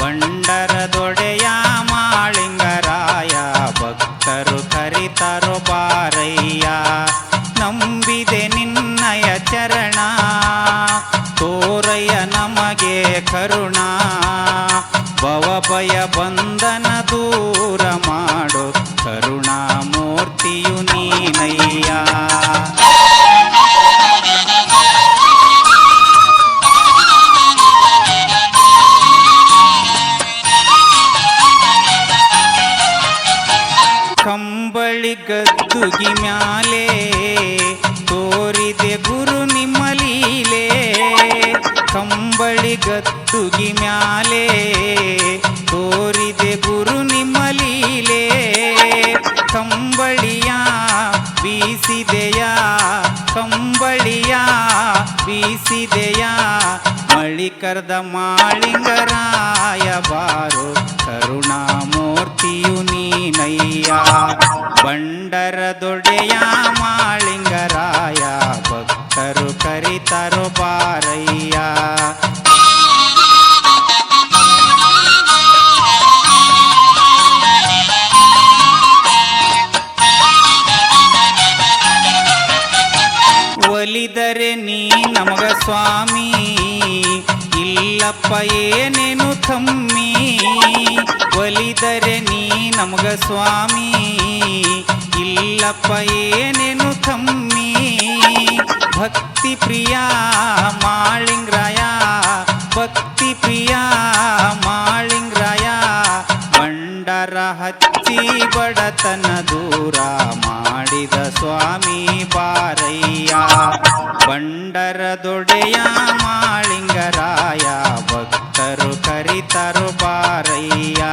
ಬಂಡರ ದೊಡೆಯ ಮಾಳಿಂಗರಾಯ, ಭಕ್ತರು ಕರಿತರು ಬಾರಯ್ಯ. ನಂಬಿದೆ ನಿನ್ನಯ ಚರಣ, ತೋರಯ್ಯ ನಮಗೆ ಕರುಣ. ಭವಭಯ ಬಂಧನ ದೂರ ಮಾಡು ಕರುಣ. ಕಂಬಳಿ ಗದ್ದುಗಿ ಮ್ಯಾಲೆ ತೋರಿದೆ ಗುರು ನಿಮ್ಮ ಲೀಲೆ. ಕಂಬಳಿ ಗದ್ದುಗಿ ಮ್ಯಾಲೆ ತೋರಿದೆ ಗುರು ನಿಮ್ಮ ಲೀಲೆ. ಕಂಬಳಿಯ ಬೀಸಿದೆಯ ಕಂಬಳಿಯ ಬೀಸಿದೆಯ, ಮಳಿ ಕರ್ದ ಮಾಳಿಂಗರಾಯ ಬಾರು ಕರುಣಾಮೂರ್ತಿಯು ನೀನಯ್ಯ. ಬಂಡರ ದೊಡೆಯ ಮಾಳಿಂಗರಾಯ, ಭಕ್ತರು ಕರಿತರು ಬಾರಯ್ಯ. ಒಲಿದರೆ ನೀ ನಮಗ ಸ್ವಾಮಿ, ಇಲ್ಲಪ್ಪ ಏನೇನು ತಮ್ಮಿ. ಒಲಿದರೆ ನೀ ನಮಗ ಸ್ವಾಮಿ. ಇಲ್ಲಪ್ಪ, ಏನೇನು ಕಮ್ಮಿ? ಭಕ್ತಿ ಪ್ರಿಯ ಮಾಳಿಂಗ್ರಾಯ, ಭಕ್ತಿ ಪ್ರಿಯ ಮಾಳಿಂಗ್ರಾಯ. ಬಂಡರ ಹಚ್ಚಿ ಬಡತನ ದೂರ ಮಾಡಿದ ಸ್ವಾಮಿ ಬಾರಯ್ಯ ಬಂಡರ ದೊಡೆಯ ಮಾಳಿಂಗರಾಯ, ಭಕ್ತರು ಕರಿತರು ಬಾರಯ್ಯ